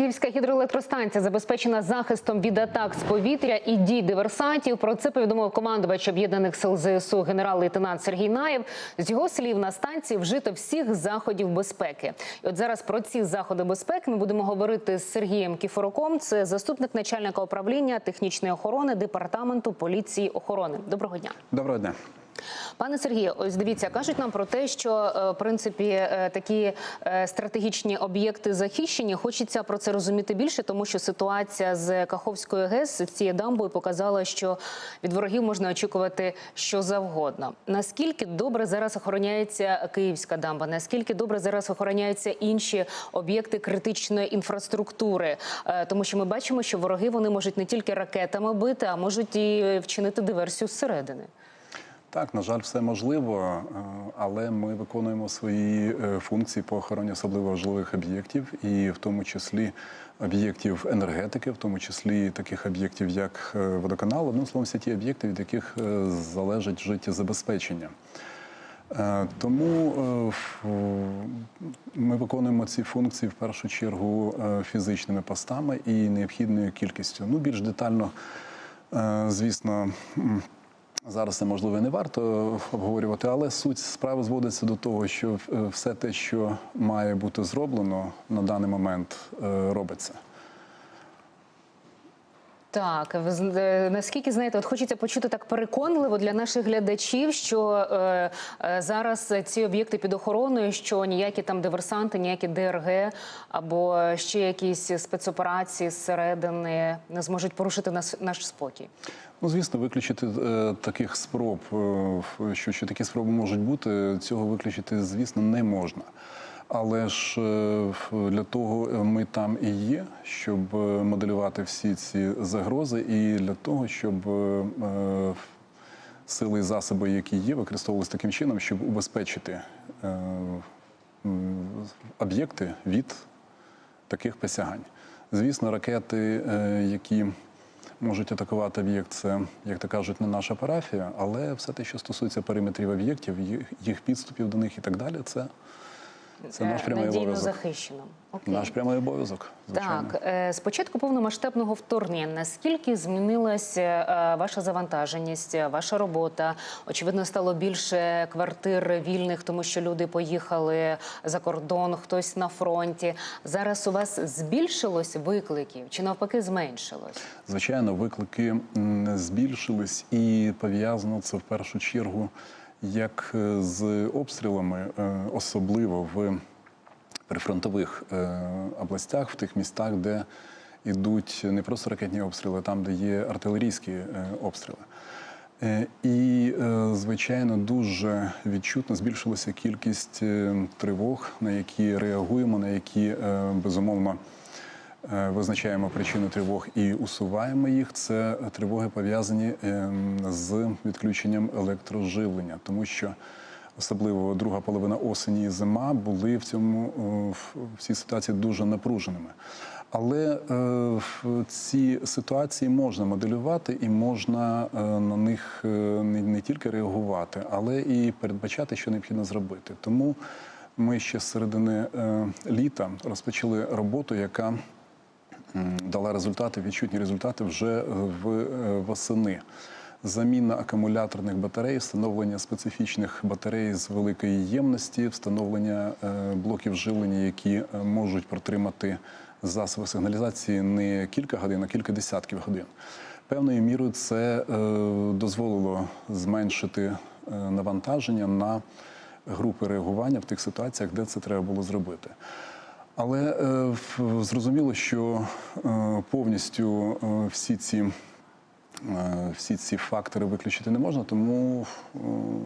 Київська гідроелектростанція забезпечена захистом від атак з повітря і дій диверсантів. Про це повідомив командувач об'єднаних сил ЗСУ генерал-лейтенант Сергій Наєв. З його слів на станції вжито всіх заходів безпеки. І от зараз про ці заходи безпеки ми будемо говорити з Сергієм Кіфороком. Це заступник начальника управління технічної охорони департаменту поліції охорони. Доброго дня. Доброго дня. Пане Сергію, ось дивіться, кажуть нам про те, що е, в принципі е, такі е, стратегічні об'єкти захищені. Хочеться про це розуміти більше, тому що ситуація з Каховською ГЕС цією дамбою показала, що від ворогів можна очікувати що завгодно. Наскільки добре зараз охороняється Київська дамба? Наскільки добре зараз охороняються інші об'єкти критичної інфраструктури? Тому що ми бачимо, що вороги вони можуть не тільки ракетами бити, а можуть і вчинити диверсію зсередини. Так, на жаль, все можливо, е, але ми виконуємо свої е, функції по охороні особливо важливих об'єктів, і в тому числі об'єктів енергетики, в тому числі таких об'єктів, як е, водоканал, одним словом, всі ті об'єкти, від яких залежить життєзабезпечення. Тому ми виконуємо ці функції в першу чергу фізичними постами і необхідною кількістю. Ну, більш детально, звісно. Зараз це можливо не варто обговорювати, але суть справи зводиться до того, що е, все те, що має бути зроблено на даний момент, е, робиться. Так, ви е, наскільки знаєте, от хочеться почути так переконливо для наших глядачів, що е, зараз ці об'єкти під охороною, що ніякі там диверсанти, ніякі ДРГ або ще якісь спецоперації зсередини не зможуть порушити нас, наш спокій. Ну, звісно, виключити е, таких спроб, е, що, що такі спроби можуть бути, цього виключити, звісно, не можна. Але ж е, для того ми там і є, щоб е, моделювати всі ці загрози, і для того, щоб е, сили і засоби, які є, використовувалися таким чином, щоб убезпечити об'єкти від таких посягань. Звісно, ракети, які можуть атакувати об'єкт, це, як то кажуть, не наша парафія, але все те, що стосується периметрів об'єктів, їх- підступів до них і так далі, це, це наш Е, прямий Надійно обов'язок. захищено. Окей. Наш прямий обов'язок. Звичайно. Так, е, з початку повномасштабного вторгнення наскільки змінилася е, ваша завантаженість, е, ваша робота? Очевидно, стало більше квартир вільних, тому що люди поїхали за кордон, хтось на фронті. Зараз у вас збільшилось викликів чи навпаки зменшилось? Звичайно, виклики збільшились і пов'язано це в першу чергу як е, з обстрілами, е, особливо в прифронтових е, областях, в тих містах, де йдуть не просто ракетні обстріли, а там, де є артилерійські обстріли. І, звичайно, дуже відчутно збільшилася кількість тривог, на які реагуємо, на які безумовно визначаємо причини тривог і усуваємо їх. Це тривоги пов'язані ем, з відключенням електроживлення, тому що особливо друга половина осені і зима були в цьому е, в цій ситуації дуже напруженими. Але е, ці ситуації можна моделювати і можна е, на них е, не, не тільки реагувати, але і передбачати, що необхідно зробити. Тому ми ще з середини е, літа розпочали роботу, яка дала результати, відчутні результати вже в е, восени. Заміна акумуляторних батарей, встановлення специфічних батарей з великої ємності, встановлення е, блоків живлення, які е, можуть протримати засоби сигналізації не кілька годин, а кілька десятків годин. Певною мірою це е, дозволило зменшити е, навантаження на групи реагування в тих ситуаціях, де це треба було зробити. Але е, зрозуміло, що е, повністю е, всі ці, е, всі ці фактори виключити не можна, тому е,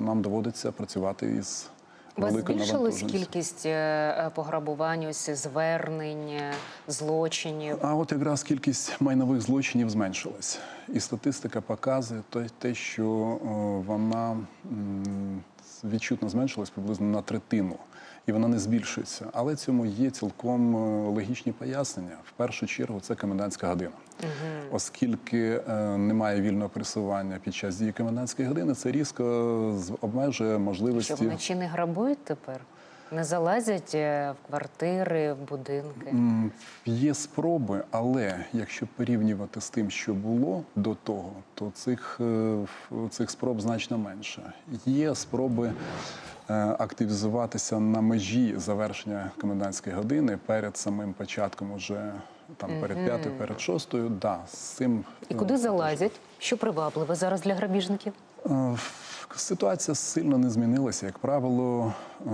нам доводиться працювати із вас збільшилась кількість е, пограбувань, ось звернень, злочинів? А от якраз кількість майнових злочинів зменшилась. І статистика показує те, те що вона відчутно зменшилась приблизно на третину. І вона не збільшується. Але цьому є цілком е, логічні пояснення. В першу чергу це комендантська година. Оскільки е, немає вільного пересування під час дії комендантської години, це різко обмежує Що можливості. вночі не грабують тепер? Не залазять е, в квартири, в будинки. Є спроби, але якщо порівнювати з тим, що було до того, то цих, е, цих спроб значно менше. Є спроби е, активізуватися на межі завершення комендантської години перед самим початком, уже там перед п'ятою, перед шостою. Да, з цим І куди залазять? Що привабливе зараз для грабіжників? Е, Ситуація сильно не змінилася. Як правило, е,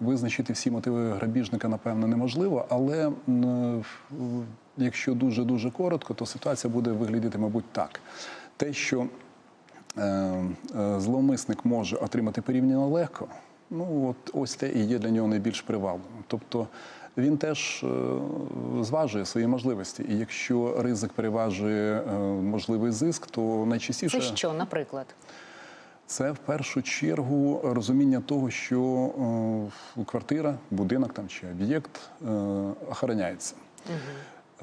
визначити всі мотиви грабіжника, напевно, неможливо, але якщо дуже дуже коротко, то ситуація буде виглядати, мабуть, так. Те, що е, е, зловмисник може отримати порівняно легко, ну от ось те і є для нього найбільш привабливим. Тобто він теж е, зважує свої можливості. І якщо ризик переважує е, можливий зиск, то найчастіше Це що, наприклад? це в першу чергу розуміння того, що е, квартира, будинок там чи об'єкт охороняється. Е,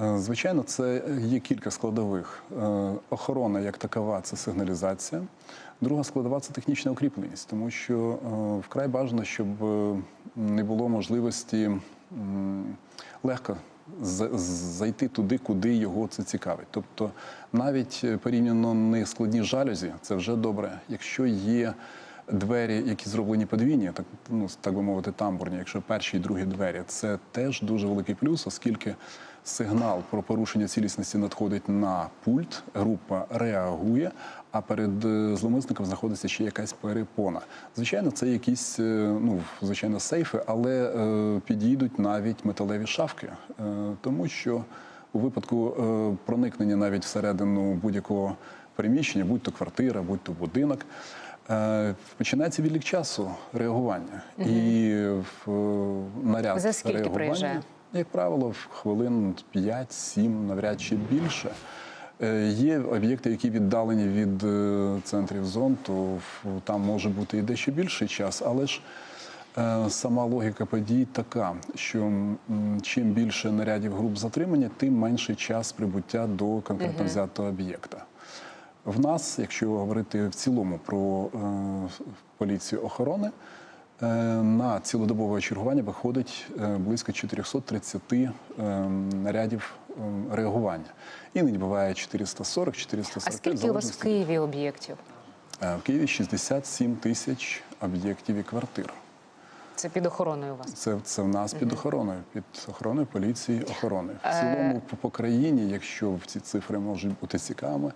Звичайно, це є кілька складових. Е, Охорона як такова це сигналізація. Друга складова це технічна укріпленість, тому що е, вкрай бажано, щоб е, не було можливості легко зайти туди, куди його це цікавить. Тобто навіть е, порівняно не складні жалюзі, це вже добре. Якщо є двері, які зроблені подвійні, так ну так би мовити, тамбурні, якщо перші і другі двері, це теж дуже великий плюс, оскільки сигнал про порушення цілісності надходить на пульт, група реагує, а перед е, зловмисником знаходиться ще якась перепона. Звичайно, це якісь е, ну звичайно сейфи, але е, підійдуть навіть металеві шафки, е, тому що у випадку е, проникнення навіть всередину будь-якого приміщення, будь то квартира, будь то будинок. е, Починається відлік часу реагування і в наряд За скільки реагування, приїжджає? Як правило, в хвилин 5-7, навряд чи більше. Е, Є об'єкти, які віддалені від е, центрів зон, то там може бути і дещо більший час, але ж е, сама логіка подій така, що чим більше нарядів груп затримання, тим менший час прибуття до конкретно взятого об'єкта. В нас, якщо говорити в цілому про поліцію охорони, на цілодобове чергування виходить е, близько 430 е, нарядів е, реагування. Іноді буває 440, 445. А скільки у вас в. Києві об'єктів? Е, В Києві 67 тисяч об'єктів і квартир. Це під охороною у вас. Це, це в нас під охороною, під охороною поліції охорони. В Е. цілому по, по країні, якщо ці цифри можуть бути цікавими,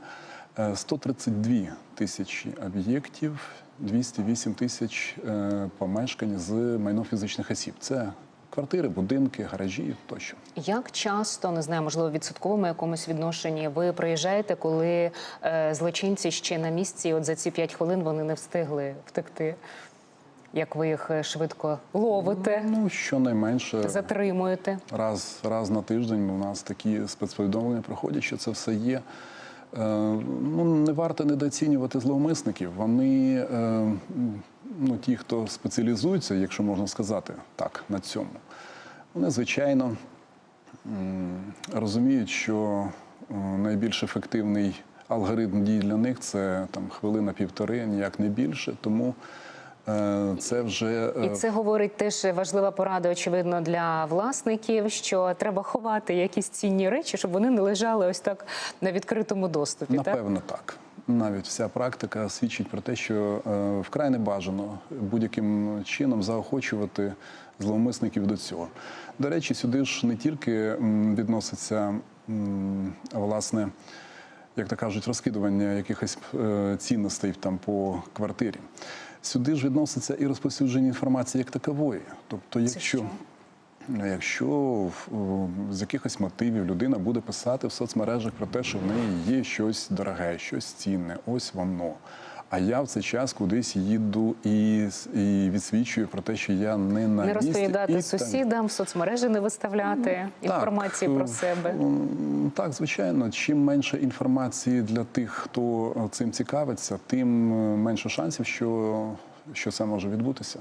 е, 132 тисячі об'єктів, 208 тисяч е, помешкань з майном фізичних осіб. Це квартири, будинки, гаражі тощо. Як часто, не знаю, можливо, в відсотковому якомусь відношенні ви приїжджаєте, коли е, злочинці ще на місці, і от за ці 5 хвилин вони не встигли втекти? Як ви їх е, швидко ловите, Ну, щонайменше затримуєте? раз, раз на тиждень у нас такі спецповідомлення проходять, що це все є. Е, ну, не варто недооцінювати зловмисників. Вони, е, ну, ті, хто спеціалізується, якщо можна сказати так, на цьому, вони, звичайно, розуміють, що е, найбільш ефективний алгоритм дій для них це там хвилина-півтори, ніяк не більше. Тому це вже І е, це говорить теж важлива порада, очевидно, для власників, що треба ховати якісь цінні речі, щоб вони не лежали ось так на відкритому доступі. Так? Напевно, так. Навіть вся практика свідчить про те, що е, вкрай не бажано будь-яким чином заохочувати зловмисників до цього. До речі, сюди ж не тільки відноситься власне, як то кажуть, розкидування якихось е, цінностей там по квартирі. Сюди ж відноситься і розповсюдження інформації як такової. Тобто, якщо? Ну, Якщо з якихось мотивів людина буде писати в соцмережах про те, що в неї є щось дороге, щось цінне, ось воно. А я в цей час кудись їду і, і відсвічую про те, що я не на Не місці. розповідати і сусідам, в соцмережі не виставляти інформації Так, про е, себе. Так, звичайно. Чим менше інформації для тих, хто е, цим цікавиться, тим е, менше шансів, що, що це може відбутися.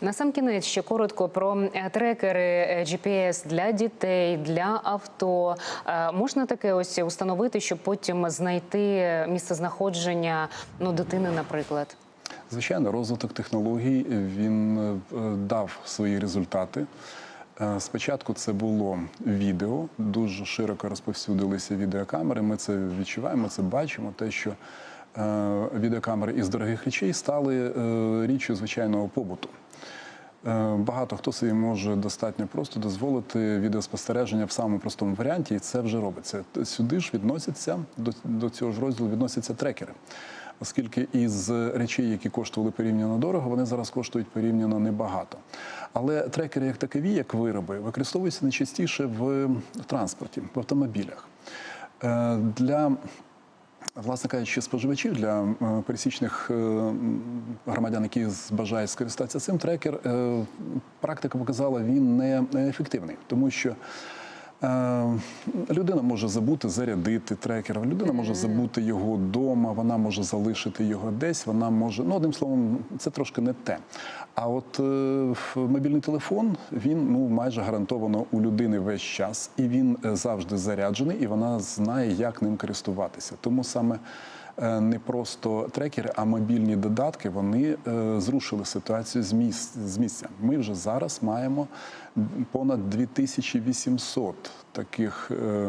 На сам кінець ще коротко про е, трекери е, GPS для дітей, для авто. Е, Можна таке ось установити, щоб потім знайти місце знаходження ну, дитини, наприклад. Звичайно, розвиток технологій він дав свої результати. Спочатку це було відео, дуже широко розповсюдилися відеокамери. Ми це відчуваємо, це бачимо. Те, що відеокамери із дорогих речей стали е, річчю звичайного побуту. Е, Багато хто собі може достатньо просто дозволити відеоспостереження в самому простому варіанті, і це вже робиться. Сюди ж відносяться до, цього ж розділу відносяться трекери. Оскільки із речей, які коштували порівняно дорого, вони зараз коштують порівняно небагато. Але трекери, як такові, як вироби, використовуються найчастіше в транспорті, в автомобілях. Е, Для Власне кажучи, споживачів для пересічних е, громадян, які бажають скористатися цим, трекер е, практика показала, він не ефективний, тому що людина може забути зарядити трекер, людина може забути його вдома, вона може залишити його десь, вона може, ну одним словом, це трошки не те. А от е, мобільний телефон він ну майже гарантовано у людини весь час, і він е, завжди заряджений, і вона знає, як ним користуватися. Тому саме е, не просто трекери, а мобільні додатки вони е, зрушили ситуацію з місця. Ми вже зараз маємо понад 2800 таких е,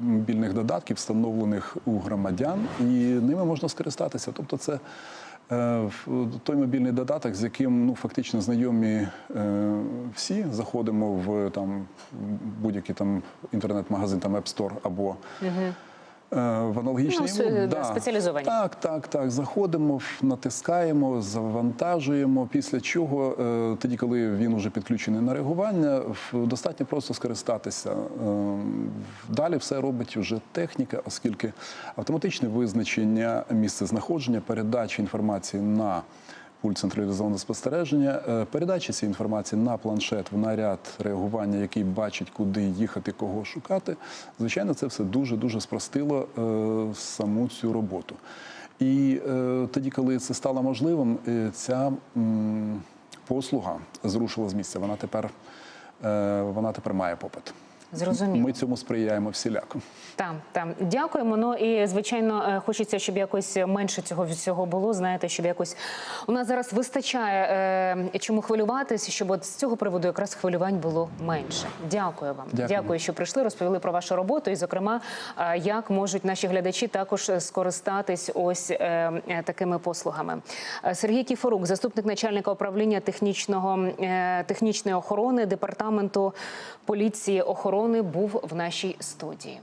мобільних додатків, встановлених у громадян, і ними можна скористатися. Тобто, це е, той мобільний додаток, з яким ну фактично знайомі е, всі. Заходимо в там будь-який там інтернет-магазин, там App Store або. е, В аналогічний Ну, с- спеціалізовані. Так, так, так. Заходимо, натискаємо, завантажуємо. Після чого, е, тоді, коли він вже підключений на реагування, достатньо просто скористатися. Е, Далі все робить вже техніка, оскільки автоматичне визначення місця знаходження, передача інформації на пульт централізованого спостереження, е, передача цієї інформації на планшет в наряд реагування, який бачить, куди їхати, кого шукати. Звичайно, це все дуже дуже спростило е, саму цю роботу. І е, тоді, коли це стало можливим, ця послуга зрушила з місця. Вона тепер, вона тепер має попит. Зрозуміло. Ми цьому сприяємо всіляко. Там, там. Дякуємо. Ну і звичайно, е, хочеться, щоб якось менше цього всього було. Знаєте, щоб якось у нас зараз вистачає е, чому хвилюватися, щоб от з цього приводу якраз хвилювань було менше. Дякую вам. Дякую. що прийшли, розповіли про вашу роботу, і зокрема, е, як можуть наші глядачі також скористатись ось е, е, такими послугами. Сергій Кіфорук, заступник начальника управління технічного е, технічної охорони департаменту поліції охорони, був в нашій студії.